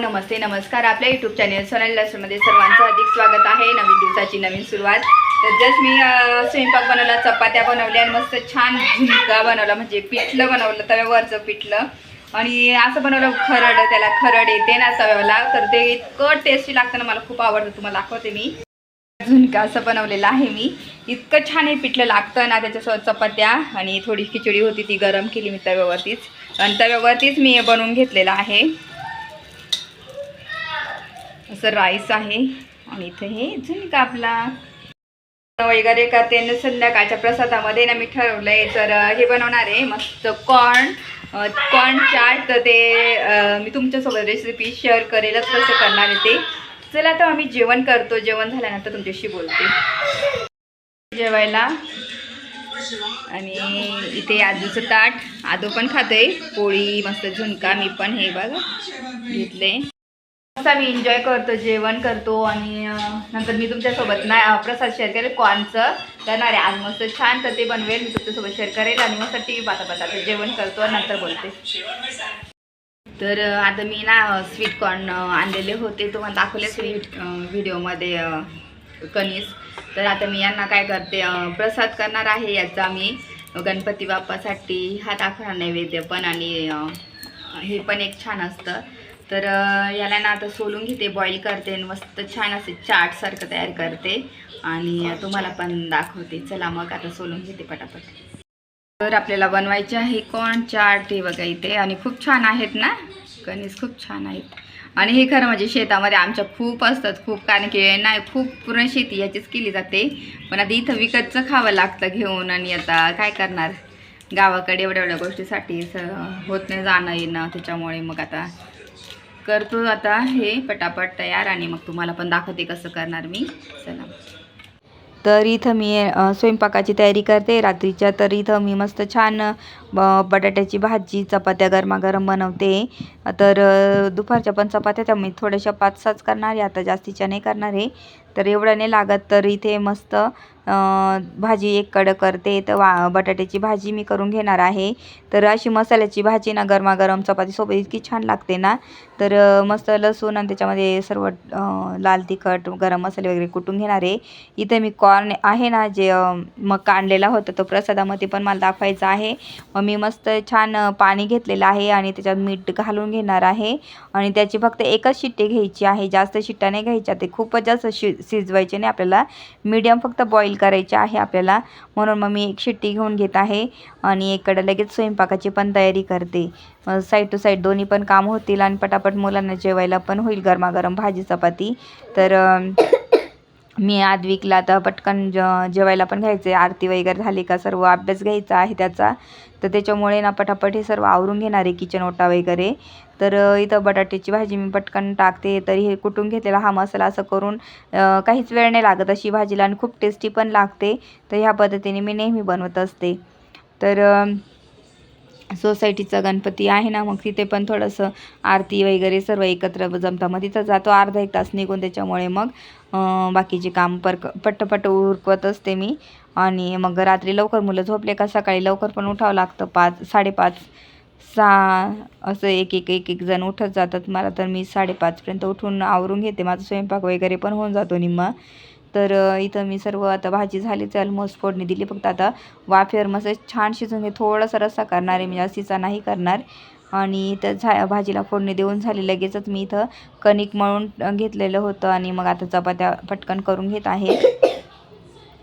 नमस्ते नमस्कार. आपल्या YouTube channel Sonal लसमध्ये सर्वांचं अधिक स्वागत आहे. नवीन दिवसाची नवीन सुरुवात. तर जस्ट मी स्वयंपाक बनवला चपात्या बनवल्या आणि मस्त छान झुणका बनवला. म्हणजे पिठलं बनवलं तव्यावरचं पिठलं. आणि असं बनवलं खरड त्याला खरड येते ना तव्याला. तर ते इतकं टेस्टी लागतं ना मला खूप आवडतं. तुम्हाला दाखवते मी. झुणका असं बनवलेलं आहे मी. इतकं छान हे पिठलं लागतं ना त्याच्यासोबत चपात्या. आणि थोडी खिचडी होती ती गरम केली मी तव्यावरतीच. आणि तव्यावरतीच मी हे बनवून घेतलेलं आहे. असं राईस आहे. आणि इथं हे झुणका आपला. वगैरे करते. ते संध्याकाळच्या प्रसादामध्ये ना मी ठरवलंय तर हे बनवणार आहे. मस्त कॉर्न कॉर्न चाट. तर ते मी तुमच्यासोबत रेसिपी शेअर करेलच कसं करणार आहे ते. चला आता आम्ही जेवण करतो. जेवण झाल्यानंतर तुमच्याशी बोलते. जेवायला. आणि इथे आजूचं ताट. आदू पण खातोय. पोळी मस्त झुणका. मी पण हे बघा घेतले मस्त मी एन्जॉय करतो जेवण करतो आणि नंतर मी तुमच्यासोबत ना प्रसाद शेअर करेल कॉर्नचं करणार आहे आज मस्त छान तर ते बनवेल. मी तुमच्यासोबत शेअर करेल आणि मस्त टी व्ही पाहता पाहता जेवण करतो आणि नंतर बोलते. तर आता मी ना स्वीट कॉर्न आणलेले होते. तुम्हाला दाखवले स्वीट व्हिडिओमध्ये कणीस तर आता मी यांना काय करते प्रसाद करणार आहे याचा मी. गणपती बाप्पासाठी हा दाखवणार नैवेद्य पण आणि हे पण एक छान असतं. तर याला ना आता सोलून घेते बॉईल करते आणि मस्त छान असे चाटसारखं तयार करते. आणि तुम्हाला पण दाखवते. चला मग आता सोलून घेते पटापट. तर आपल्याला बनवायचे आहे कोण? चाट हे बघा इथे. आणि खूप छान आहेत ना? कणीस खूप छान आहेत. आणि हे खरं म्हणजे शेतामध्ये आमच्या खूप असतात खूप. कारण की नाही खूप पूर्ण शेती याचीच केली जाते. पण आता इथं विकतचं खावं लागतं घेऊन. आणि आता काय करणार? गावाकडे एवढ्या एवढ्या गोष्टीसाठी होत नाही जाणं येणं त्याच्यामुळे मग आता करतो आता हे पटापट तयार आणि मग तुम्हाला पण दाखवते कसं करणार मी. चला. तर इथं मी स्वयंपाकाची तयारी करते. रात्रीच्या तर इथं मी मस्त छान बटाट्याची भाजी चपात्या गरमागरम बनवते. तर दुपारच्या पण चपात्या त्या मी थोड्याशा पाच साच करणार आहे आता जास्तीच्या नाही करणार. आहे तर एवढं नाही लागत तर इथे मस्त भाजी एक कडं करते. तर वा बटाट्याची भाजी मी करून घेणार आहे. तर अशी मसाल्याची भाजी ना गरमागरम चपातीसोबत इतकी छान लागते ना. तर मस्त लसूण आणि त्याच्यामध्ये सर्व लाल तिखट गरम मसाले वगैरे कुटून घेणार आहे. इथे मी कॉर्न आहे ना जे मग काढलेला होता तो प्रसादामध्ये पण मला दाखवायचा आहे. मग मी मस्त छान पाणी घेतलेलं आहे आणि त्याच्यात मीठ घालून घेणार आहे. आणि त्याची फक्त एकच शिट्टी घ्यायची आहे. जास्त शिट्ट्या नाही घ्यायच्या. ते खूपच जास्त शि शिजवायचे नाही आपल्याला. मीडियम फक्त बॉईल करायचे आहे आपल्याला. म्हणून मग मी एक शिट्टी घेऊन घेत आहे. आणि इकडे लगेच स्वयंपाकाची पण तयारी करते. साईड टू साईड दोन्ही पण काम होतील आणि पटापट मुलांना जेवायला पण होईल गरमागरम भाजी चपाती. तर मी आद्विकला आता पटकन ज जेवायला पण घ्यायचं आहे आरती वगैरे झाली का सर्व अभ्यास घ्यायचा आहे त्याचा. तर त्याच्यामुळे ना पटापट हे सर्व आवरून घेणार आहे किचन ओटा वगैरे. तर इथं बटाट्याची भाजी मी पटकन टाकते. तरी हे कुटून घेतलेला हा मसाला असं करून काहीच वेळ नाही लागत अशी भाजीला आणि खूप टेस्टी पण लागते. तर ह्या पद्धतीने मी नेहमी बनवत असते. तर सोसायटीचा गणपती आहे ना मग तिथे पण थोडंसं आरती वगैरे सर्व एकत्र जमता मग तिथं जातो. अर्धा एक तास निघून त्याच्यामुळे मग बाकीचे काम परक पट्टपट्ट उरकवत असते मी. आणि मग रात्री लवकर मुलं झोपले का सकाळी लवकर पण उठावं लागतं. पाच साडेपाच सहा असं एक एक एक एक जण उठत जातात. मला तर मी साडेपाचपर्यंत उठून आवरून घेते. माझा स्वयंपाक वगैरे पण होऊन जातो निम्मा. तर इथं मी सर्व आता भाजी झालीच ऑलमोस्ट फोडणी दिली. फक्त आता वाफेवर मस्त छान शिजून घे. थोडासा रस्सा करणार आहे म्हणजे असीचा नाही करणार. आणि तर झा भाजीला फोडणी देऊन झाली. लगेचच मी इथं कणिक मळून घेतलेलं होतं. आणि मग आता चपात्या पटकन करून घेत आहे.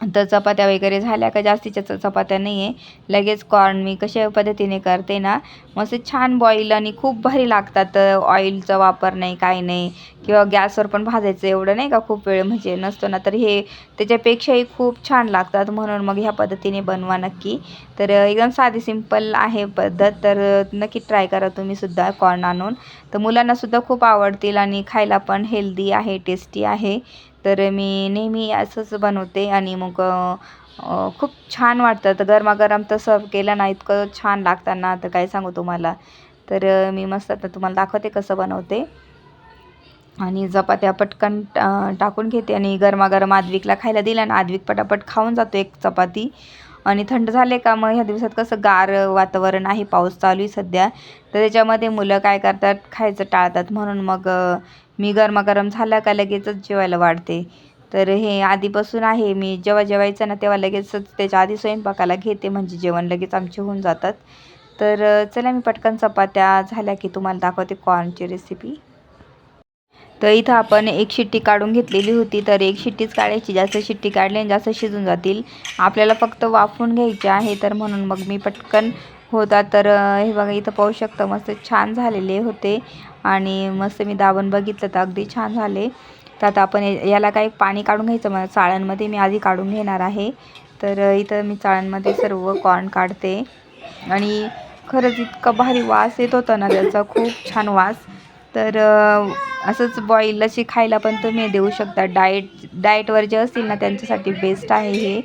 तर चपात्या वगैरे झाल्या का? जास्तीच्या च- चपात्या नाही आहे लगेच कॉर्न मी कशा पद्धतीने करते ना मस्त छान बॉईल आणि खूप भारी लागतात ऑइलचा वापर नाही काही नाही. किंवा गॅसवर पण भाजायचं एवढं नाही का खूप वेळ? म्हणजे नसतो ना. तर हे त्याच्यापेक्षाही खूप छान लागतात. म्हणून मग ह्या पद्धतीने बनवा नक्की. तर एकदम साधी सिंपल आहे पद्धत. तर नक्की ट्राय करा तुम्ही सुद्धा कॉर्न आणून. तर मुलांनासुद्धा खूप आवडतील आणि खायला पण हेल्दी आहे टेस्टी आहे. तर मी नेहमी असंच बनवते आणि मग खूप छान वाटतं. तर गरमागरम तर सर्व केलं ना इतकं छान लागताना तर काय सांगू तुम्हाला. तर मी मस्त आता तुम्हाला दाखवते कसं बनवते. आणि चपात्या पटकन टाकून घेते आणि गरमागरम आद्विकला खायला दिला ना आद्विक पटापट खाऊन जातो एक चपाती. आणि थंड झाले का मग ह्या दिवसात कसं गार वातावरण आहे पाऊस चालू आहे सध्या. तर त्याच्यामध्ये मुलं काय करतात खायचं टाळतात. म्हणून मग मी गरमागरम झाला का लगेचच जेवायला वाढते. तर हे आधीपासून आहे. मी जेव्हा जेवायचं ना तेव्हा लगेचच त्याच्या आधी स्वयंपाकाला घेते. म्हणजे जेवण लगेच आमचे होऊन जातात. तर चला मी पटकन चपात्या झाल्या की तुम्हाला दाखवते कॉर्नची रेसिपी तर इथं आपण एक शिट्टी काढून घेतलेली होती. तर एक शिट्टीच काढायची. जास्त शिट्टी काढली आणि जास्त शिजून जातील. आपल्याला फक्त वाफवून घ्यायचे आहे. तर म्हणून मग मी पटकन होता. तर हे बघा इथं पाहू शकता मस्त छान झालेले होते. आणि मस्त मी दाबून बघितलं तर अगदी छान झाले. तर आता आपण याला काही पाणी काढून घ्यायचं मला चाळणमध्ये मी आधी काढून घेणार आहे. तर इथं मी चाळणमध्ये सर्व कॉर्न काढते. आणि खरंच इतका भारी वास येत होता ना त्याचा खूप छान वास. तर असंच बॉईल अशी खायला पण तुम्ही देऊ शकता. डाएट डाएटवर जे असतील ना त्यांच्यासाठी बेस्ट आहे हे.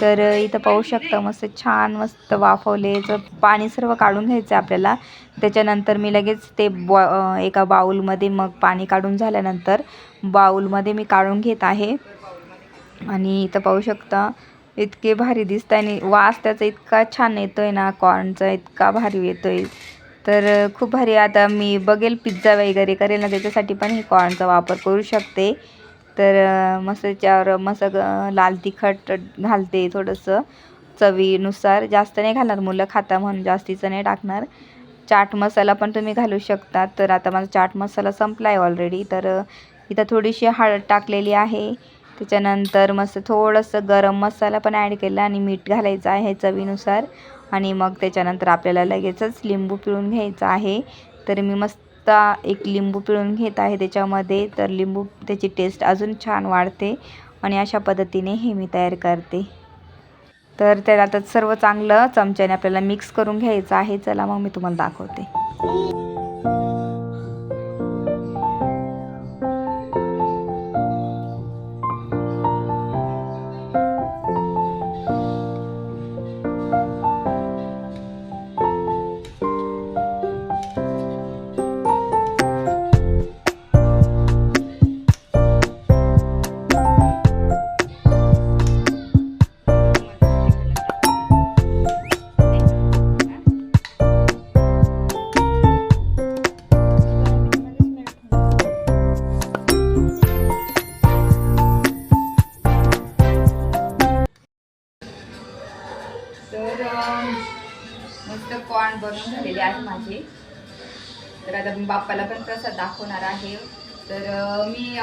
तर इथं पाहू शकता मस्त छान मस्त वाफवले. पाणी सर्व काढून घ्यायचं आहे आपल्याला त्याच्यानंतर मी लगेच ते बॉ एका बाऊलमध्ये मग पाणी काढून झाल्यानंतर बाऊलमध्ये मी काढून घेत आहे. आणि इथं पाहू शकता इतके भारी दिसत आणि वास त्याचा इतका छान येतो आहे ना कॉर्नचा इतका भारी येतो आहे तर खूप भारी आता मी बघेल पिझ्झा वगैरे करेल ना त्याच्यासाठी पण ही कॉर्नचा वापर करू शकते. तर मस्त त्याच्यावर मस्त ग- लाल तिखट घालते थोडंसं. चवीनुसार. जास्त नाही घालणार. मुलं खाता म्हणून जास्तीचं नाही टाकणार. चाट मसाला पण तुम्ही घालू शकता तर आता माझा चाट मसाला संपला आहे ऑलरेडी तर इथं थोडीशी हळद टाकलेली आहे. त्याच्यानंतर मस्त थोडंसं गरम मसाला पण ॲड केला आणि मीठ घालायचं आहे चवीनुसार. आणि मग त्याच्यानंतर आपल्याला लगेचच लिंबू पिळून घ्यायचं आहे. तर मी मस्त एक लिंबू पिळून घेत आहे त्याच्यामध्ये. तर लिंबू त्याची टेस्ट अजून छान वाढते आणि अशा पद्धतीने हे मी तयार करते. तर त्याला आता सर्व चांगलं चमच्याने आपल्याला मिक्स करून घ्यायचं आहे. चला मग मी तुम्हाला दाखवते. पान बनवून झालेले आहे माझे. तर आता मी बाप्पाला पण प्रसाद दाखवणार आहे. तर मी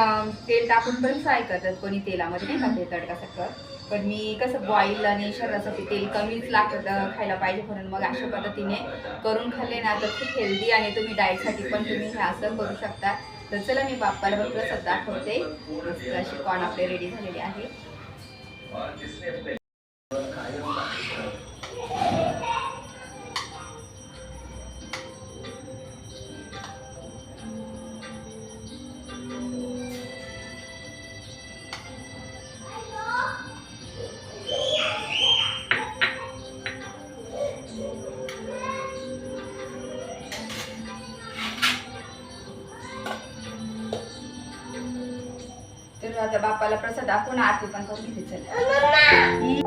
तेल टाकून पण फ्राय करतात कोणी तेलामध्ये नाही का ते तडकासारखं पण मी कसं बॉईल आणि शरीरासाठी तेल कमीच लागतं खायला पाहिजे म्हणून मग अशा पद्धतीने करून खाल्ले ना तर खूप हेल्दी आणि तुम्ही डाएटसाठी पण तुम्ही हे असं करू शकता. तर चला मी बाप्पाला पण प्रसाद दाखवते. अशी कॉन आपले रेडी झालेले आहे. बाप्पाला प्रसाद दाखवून आरती पण करून घेते चला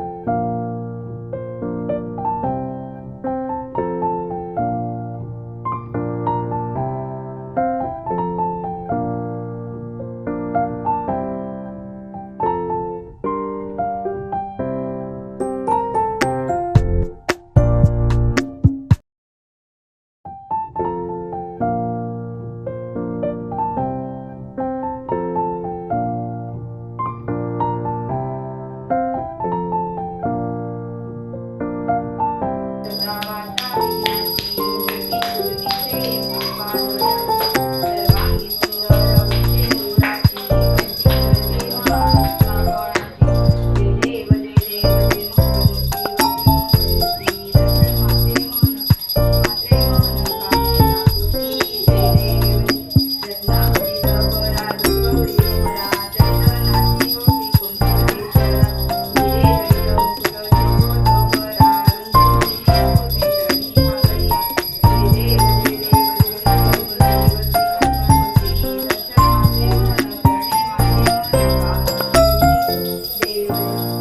you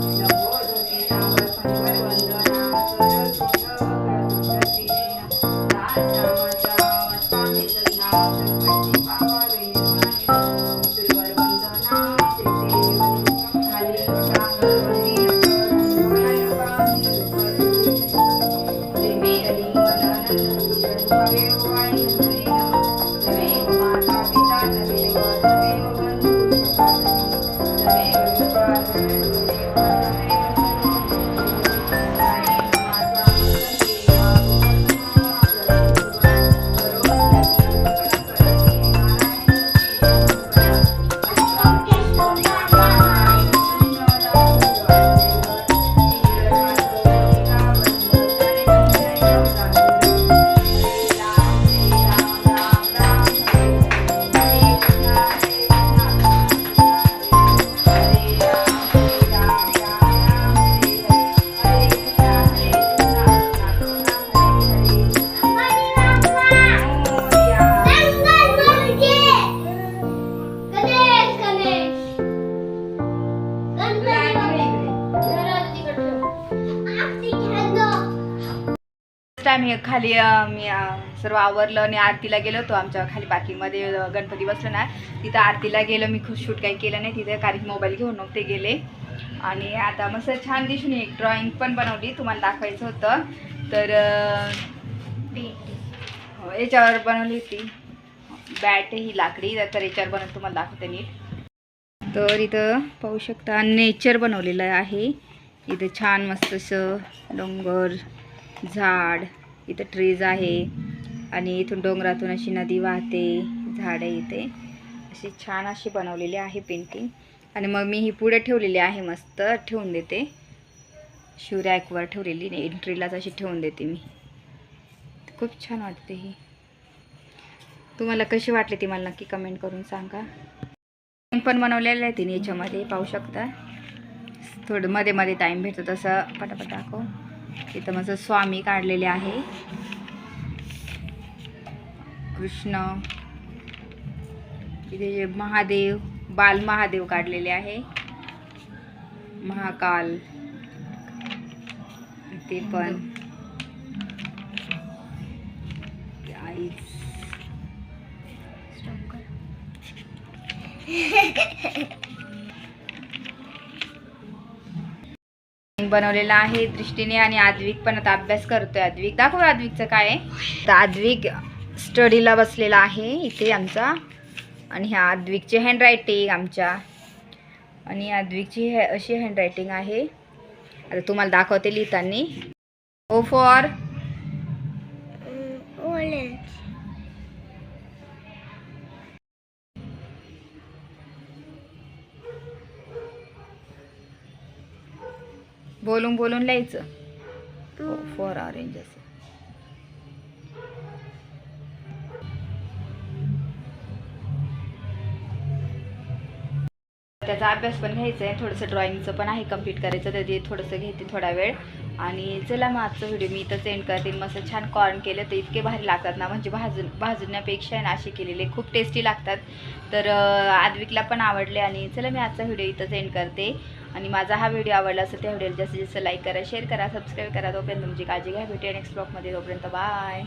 आम्ही खाली मी सर्व आवरलं आणि आरतीला गेलो होतो आमच्या खाली पार्किंगमध्ये गणपती बसलं ना तिथं आरतीला गेलो. मी खूप शूट काही केलं नाही तिथे कारण मोबाईल घेऊन ते गेले. आणि आता मस्त छान दिसून एक ड्रॉइंग पण बनवली तुम्हाला दाखवायचं होतं. तर हो, याच्यावर बनवली होती. बॅट ही लाकडी तर याच्यावर बनवून तुम्हाला दाखवते नीट. तर इथं पाहू शकता नेचर बनवलेलं आहे. इथं छान मस्त असं डोंगर झाड इथं ट्रीज आहे. आणि इथून डोंगरातून अशी नदी वाहते झाड इथे. अशी छान अशी बनवलेली आहे पेंटिंग आणि मग मी ही पुढे ठेवलेली आहे मस्त ठेवून देते. शिवरॅकवर ठेवलेली नाही एंट्रीलाच अशी ठेवून देते मी. खूप छान वाटते ही. तुम्हाला कशी वाटली ती मला नक्की कमेंट करून सांगा. पण बनवलेलं आहे तिने याच्यामध्ये पाहू शकता. थोडं मध्ये मध्ये टाईम भेटतो तसं. पटापट दाखव. इथं माझं स्वामी काढलेले आहे. कृष्ण इथे जे महादेव बाल महादेव काढलेले आहे. महाकाल ते पण. आई बनवलेला आहे. दृष्टीने आणि आद्विक पण आता अभ्यास करतोय. आद्विक दाखव आद्विकचं काय आहे. तर आद्विक स्टडीला बसलेला आहे इथे आमचा. आणि ह्या आद्विकची हँडरायटिंग आमच्या. आणि आद्विकची हे अशी हँडरायटिंग आहे. आता तुम्हाला दाखवते लिहितानी. ओ फॉर बोलून बोलून लिहायचं. फॉर ऑरेंज असं. त्याचा अभ्यास पण घ्यायचा आहे थोडंसं ड्रॉइंगचं पण आहे कंप्लीट करायचं तर ते थोडंसं घेते थोडा वेळ. आणि चला मग आजचा व्हिडिओ मी इथं सेंड करते. मस्त छान कॉर्न केलं तर इतके भारी लागतात ना म्हणजे भाजून भाजण्यापेक्षा ना असे केलेले खूप टेस्टी लागतात. तर आद्विकला पण आवडले आणि चला मी आजचा व्हिडिओ इथं सेंड करते. आणि माझा हा व्हिडिओ आवडला असेल त्या व्हिडिओला जास्तीत जास्त लाईक करा शेअर करा सबस्क्राईब करा. तोपर्यंत तुमची काळजी घ्या. भेटूया नेक्स्ट ब्लॉगमध्ये तोपर्यंत बाय